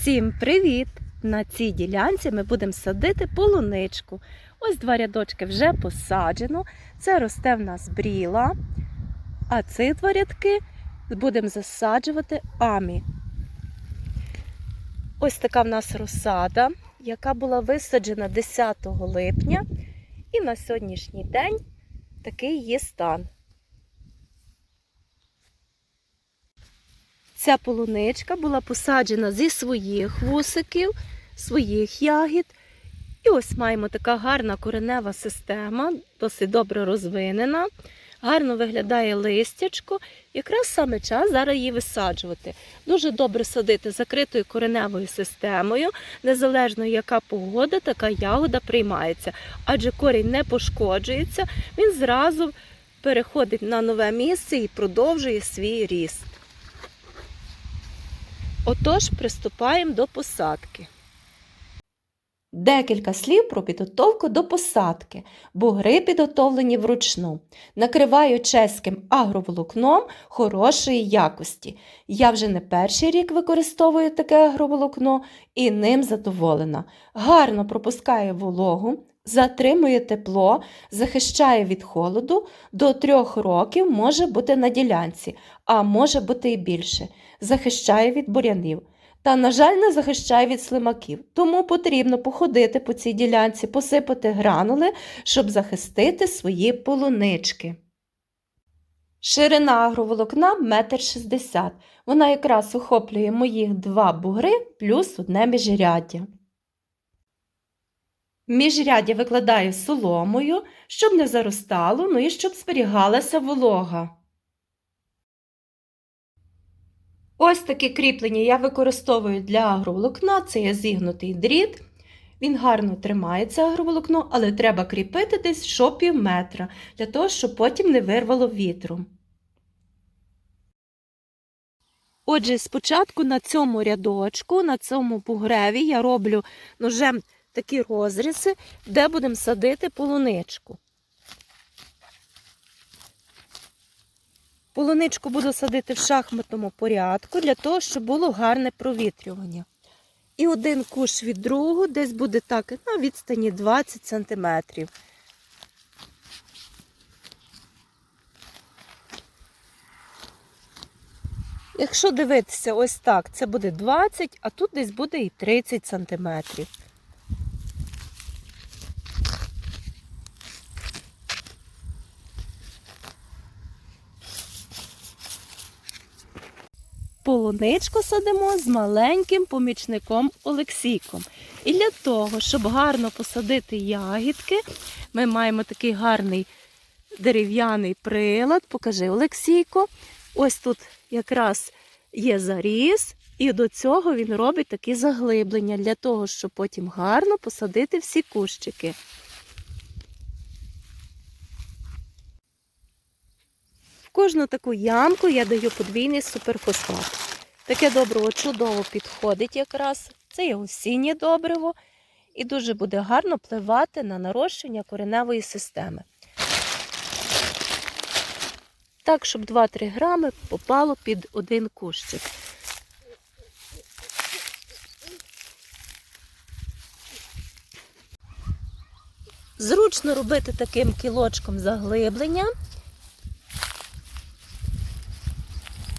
Всім привіт! На цій ділянці ми будемо садити полуничку. Ось два рядочки вже посаджено. Це росте в нас бріла. А ці два рядки будемо засаджувати амі. Ось така в нас розсада, яка була висаджена 10 липня. І на сьогоднішній день такий є стан. Ця полуничка була посаджена зі своїх вусиків, своїх ягід. І ось маємо така гарна коренева система, досить добре розвинена. Гарно виглядає листячко. Якраз саме час зараз її висаджувати. Дуже добре садити закритою кореневою системою, незалежно яка погода, така ягода приймається. Адже корінь не пошкоджується, він зразу переходить на нове місце і продовжує свій ріст. Отож, приступаємо до посадки. Декілька слів про підготовку до посадки. Бугри підготовлені вручну. Накриваю чеським агроволокном хорошої якості. Я вже не перший рік використовую таке агроволокно і ним задоволена. Гарно пропускає вологу, затримує тепло, захищає від холоду. До трьох років може бути на ділянці, а може бути і більше. Захищає від бурянів. Та, на жаль, не захищає від слимаків, тому потрібно походити по цій ділянці, посипати гранули, щоб захистити свої полунички. Ширина агроволокна 1,60 м. Вона якраз охоплює моїх два бугри плюс одне міжряддя. Міжряддя викладаю соломою, щоб не заростало, ну і щоб зберігалася волога. Ось такі кріплення я використовую для агроволокна. Це є зігнутий дріт. Він гарно тримається агроволокно, але треба кріпити десь що пів метра, для того, щоб потім не вирвало вітром. Отже, спочатку на цьому рядочку, на цьому бугреві я роблю ножем такі розрізи, де будемо садити полуничку. Полуничку буду садити в шахматному порядку для того, щоб було гарне провітрювання. І один куш від другого десь буде так на відстані 20 см. Якщо дивитися ось так, це буде 20, а тут десь буде і 30 см. Полуничку садимо з маленьким помічником Олексійком. І для того, щоб гарно посадити ягідки, ми маємо такий гарний дерев'яний прилад. Покажи Олексійко. Ось тут якраз є заріз, і до цього він робить такі заглиблення для того, щоб потім гарно посадити всі кущики. Кожну таку ямку я даю подвійний суперфосфат. Таке добриво чудово підходить якраз. Це є осіннє добриво і дуже буде гарно впливати на нарощення кореневої системи. Так, щоб 2-3 грами попало під один кущик. Зручно робити таким кілочком заглиблення.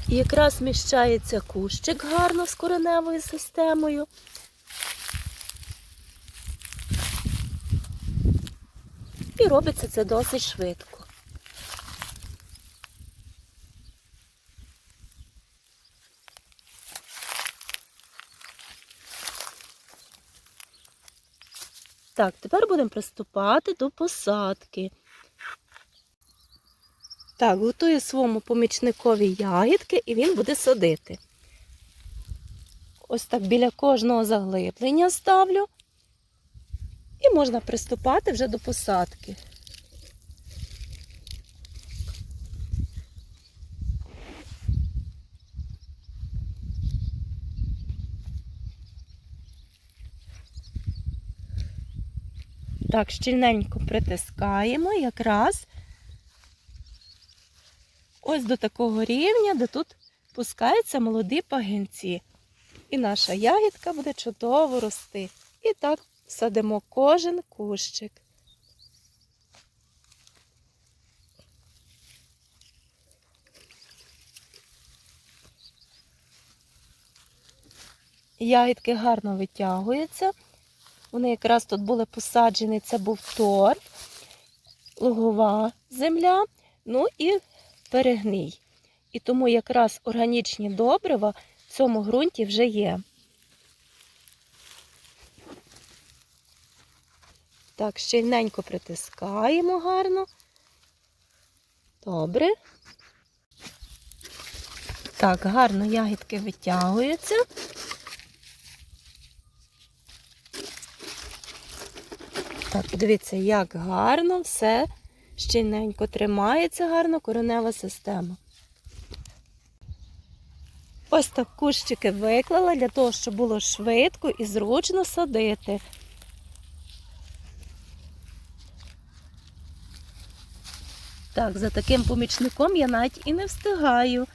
І якраз міщається кущик гарно з кореневою системою. І робиться це досить швидко. Так, тепер будемо приступати до посадки. Так, готую своєму помічникові ягідки і він буде садити. Ось так біля кожного заглиблення ставлю. І можна приступати вже до посадки. Так, щільненько притискаємо якраз ось до такого рівня, де тут пускаються молоді пагінці. і наша ягідка буде чудово рости. І так садимо кожен кущик. Ягідки гарно витягуються. Вони якраз тут були посаджені, це був торф, лугова земля, ну і перегній. І тому якраз органічні добрива в цьому ґрунті вже є. Так, щільненько притискаємо гарно. Добре. Так, гарно ягідки витягуються. Так, подивіться, як гарно все щільненько тримається, гарно коренева система. Ось так кущики виклала для того, щоб було швидко і зручно садити. Так, за таким помічником я навіть і не встигаю.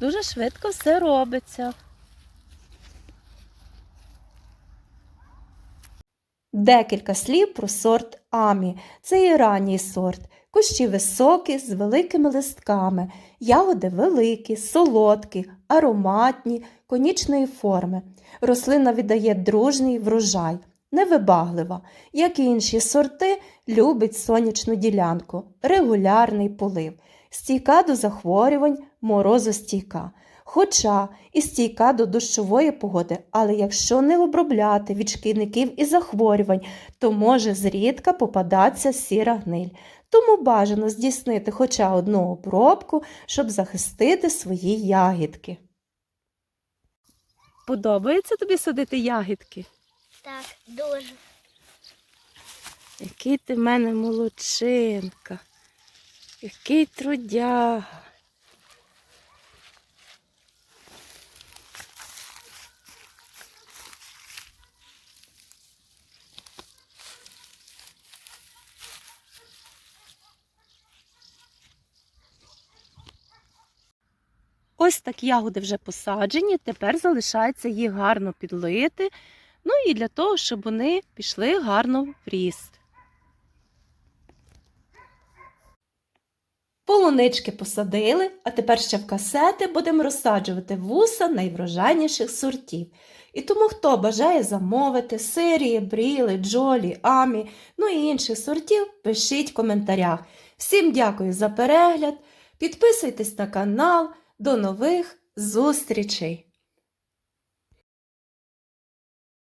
Дуже швидко все робиться. Декілька слів про сорт Амі. Це і ранній сорт. Кущі високі, з великими листками, ягоди великі, солодкі, ароматні, конічної форми. Рослина віддає дружний врожай, невибаглива. Як і інші сорти, любить сонячну ділянку, регулярний полив, стійка до захворювань, морозостійка. Хоча і стійка до дощової погоди, але якщо не обробляти від шкідників і захворювань, то може зрідка попадатися сіра гниль. Тому бажано здійснити хоча одну обробку, щоб захистити свої ягідки. Подобається тобі садити ягідки? Так, дуже. Який ти в мене молодчинка, який трудяга. Ось так ягоди вже посаджені, тепер залишається їх гарно підлити, ну і для того, щоб вони пішли гарно в ріст. Полунички посадили, а тепер ще в касети будемо розсаджувати вуса найврожайніших сортів. І тому, хто бажає замовити сирії, бріли, джолі, амі, ну і інших сортів, пишіть в коментарях. Всім дякую за перегляд. Підписуйтесь на канал. До нових зустрічей!